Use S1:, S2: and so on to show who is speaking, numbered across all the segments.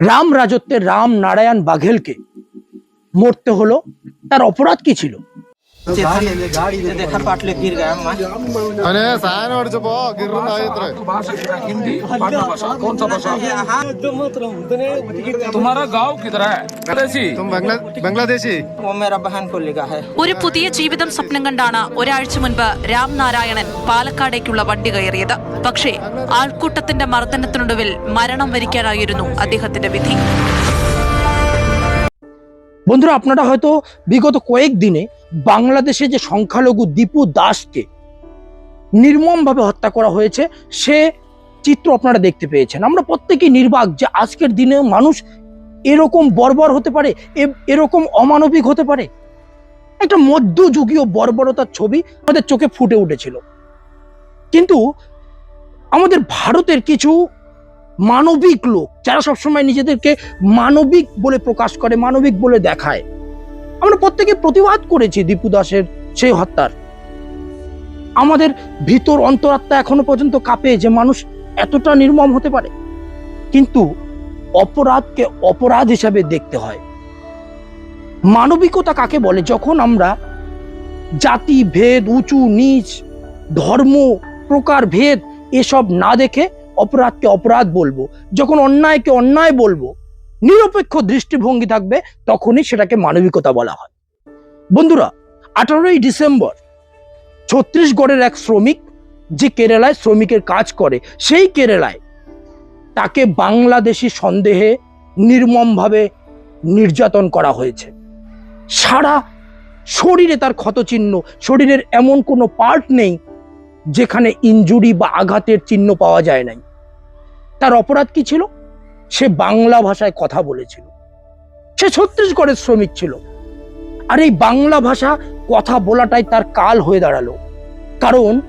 S1: রাম রাজত্বের রাম নারায়ণ বাঘেলকে মরতে হলো। তার অপরাধ কি ছিল?
S2: ഒരു പുതിയ ജീവിതം സ്വപ്നം കണ്ടാണ് ഒരാഴ്ച മുൻപ് രാം നാരായണൻ പാലക്കാടേക്കുള്ള വണ്ടി കയറിയത്. പക്ഷേ ആൾക്കൂട്ടത്തിന്റെ മർദ്ദനത്തിനൊടുവിൽ മരണം വരിക്കാനായിരുന്നു അദ്ദേഹത്തിന്റെ വിധി.
S1: বন্ধুরা, আপনারা হয়তো বিগত কয়েক দিনে বাংলাদেশে যে সংখ্যালঘু দীপু দাসকে নির্মমভাবে হত্যা করা হয়েছে, সে চিত্র আপনারা দেখতে পেয়েছেন। আমরা প্রত্যেকেই নির্বাক যে আজকের দিনে মানুষ এরকম বর্বর হতে পারে এরকম অমানবিক হতে পারে। একটা মধ্যযুগীয় বর্বরতার ছবি আমাদের চোখে ফুটে উঠেছিল। কিন্তু আমাদের ভারতের কিছু মানবিক লোক, যারা সবসময় নিজেদেরকে মানবিক বলে প্রকাশ করে, মানবিক বলে দেখায়। আমরা প্রত্যেকে প্রতিবাদ করেছি দীপু দাসের সেই হত্যার। আমাদের ভিতর অন্তরাত্মা এখনও পর্যন্ত কাঁপে যে মানুষ এতটা নির্মম হতে পারে। কিন্তু অপরাধকে অপরাধ হিসাবে দেখতে হয়। মানবিকতা কাকে বলে? যখন আমরা জাতি, ভেদ, উঁচু, নিচ, ধর্ম, প্রকার, ভেদ এসব না দেখে অপরাধকে অপরাধ বলব, যখন অন্যায়কে অন্যায় বলব, নিরপেক্ষ দৃষ্টিভঙ্গি থাকবে, তখনই সেটাকে মানবিকতা বলা হয়। বন্ধুরা, আঠারোই ডিসেম্বর ছত্তিশগড়ের এক শ্রমিক যে কেরালায় শ্রমিকের কাজ করে, সেই কেরালায় তাকে বাংলাদেশি সন্দেহে নির্মমভাবে নির্যাতন করা হয়েছে। সারা শরীরে তার ক্ষতচিহ্ন, শরীরের এমন কোনো পার্ট নেই যেখানে ইনজুরি বা আঘাতের চিহ্ন পাওয়া যায় নাই। তার অপরাধ কি ছিল? সে বাংলা ভাষায় কথা বলেছিল। সে ছত্তিশগড়ের শ্রমিক ছিল। আর এই বাংলা ভাষা কথা বলাটাই তার কাল হয়ে দাঁড়াল। কারণ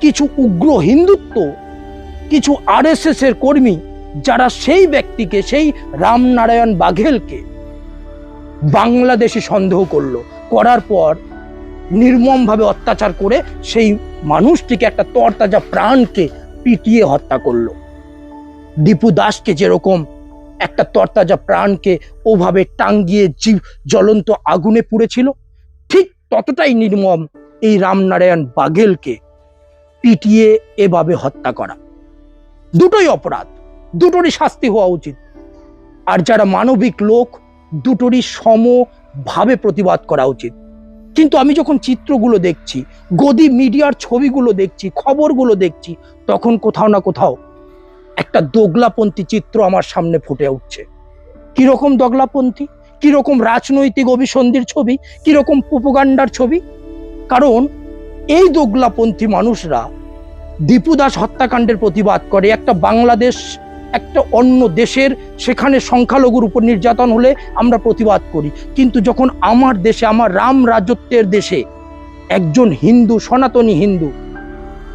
S1: কিছু উগ্র হিন্দুত্ব, কিছু আরএসএস এর কর্মী যারা সেই ব্যক্তিকে, সেই রামনারায়ণ বাঘেলকে বাংলাদেশি সন্দেহ করল। করার পর নির্মমভাবে অত্যাচার করে সেই মানুষটিকে একটা তরতাজা প্রাণকে পিটিয়ে হত্যা করল। দীপু দাসকে যেরকম একটা তরতাজা প্রাণকে ওভাবে টাঙ্গিয়ে জীব জ্বলন্ত আগুনে পুড়েছিল, ঠিক ততটাই নির্মম এই রামনারায়ণ বাগেলকে পিটিয়ে এভাবে হত্যা করা। দুটোই অপরাধ, দুটোরই শাস্তি হওয়া উচিত। আর যারা মানবিক লোক, দুটোরই সমভাবে প্রতিবাদ করা উচিত। কিন্তু আমি যখন চিত্রগুলো দেখছি, গদি মিডিয়ার ছবিগুলো দেখছি, খবরগুলো দেখছি, তখন কোথাও না কোথাও একটা দোগলাপন্থী চিত্র আমার সামনে ফুটে উঠছে। কীরকম দোগলাপন্থী? কীরকম রাজনৈতিক অভিসন্ধির ছবি? কীরকম প্রোপাগান্ডার ছবি? কারণ এই দোগলাপন্থী মানুষরা দীপু দাস হত্যাকাণ্ডের প্রতিবাদ করে একটা বাংলাদেশ একটা অন্য দেশের সেখানে সংখ্যালঘুর উপর নির্যাতন হলে আমরা প্রতিবাদ করি। কিন্তু যখন আমার দেশে, আমার রাম রাজত্বের দেশে একজন হিন্দু, সনাতনী হিন্দু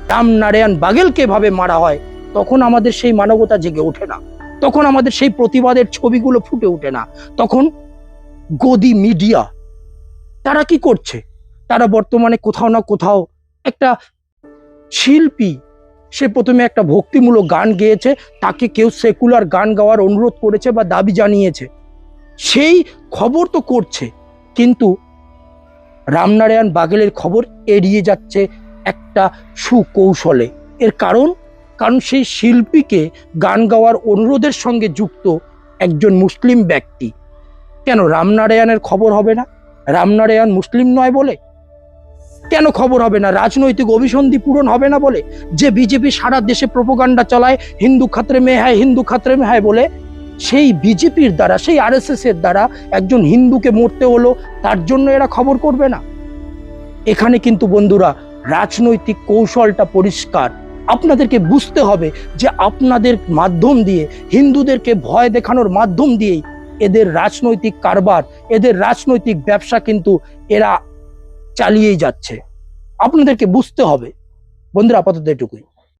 S1: রামনারায়ণ বাগেলকে ভাবে মারা হয়, তখন আমাদের সেই মানবতা জেগে ওঠে না। তখন আমাদের সেই প্রতিবাদের ছবিগুলো ফুটে ওঠে না। তখন গদি মিডিয়া, তারা কি করছে? তারা বর্তমানে কোথাও না কোথাও একটা শিল্পী সে প্রথমে একটা ভক্তিমূলক গান গেয়েছে, তাকে কেউ সেকুলার গান গাওয়ার অনুরোধ করেছে বা দাবি জানিয়েছে। সেই খবর তো করছে, কিন্তু রামনারায়ণ বাগেলের খবর এড়িয়ে যাচ্ছে একটা সুকৌশলে। এর কারণ? কারণ সেই শিল্পীকে গান গাওয়ার অনুরোধের সঙ্গে যুক্ত একজন মুসলিম ব্যক্তি। কেন, রামনারায়ণের খবর হবে না? রামনারায়ণ মুসলিম নয় বলে? কেন খবর হবে না? রাজনৈতিক অভিসন্ধি পূরণ হবে না বলে? যে বিজেপি সারা দেশে প্রোপাগান্ডা চালায়, হিন্দু খাত্রে মে হ্যায় হিন্দু খাত্রে মে হ্যায় বলে, সেই বিজেপির দ্বারা, সেই আরএসএস এর দ্বারা একজন হিন্দুকে মরতে হলো, তার জন্য এরা খবর করবে না। এখানে কিন্তু বন্ধুরা, রাজনৈতিক কৌশলটা পরিষ্কার। আপনাদেরকে বুঝতে হবে যে আপনাদের মাধ্যম দিয়ে, হিন্দুদেরকে ভয় দেখানোর মাধ্যম দিয়েই, এদের রাজনৈতিক কারবার, এদের রাজনৈতিক ব্যবসা কিন্তু এরা চালিয়েই যাচ্ছে। আপনাদেরকে বুঝতে হবে। বন্ধুরা আপাতত এটুকুই।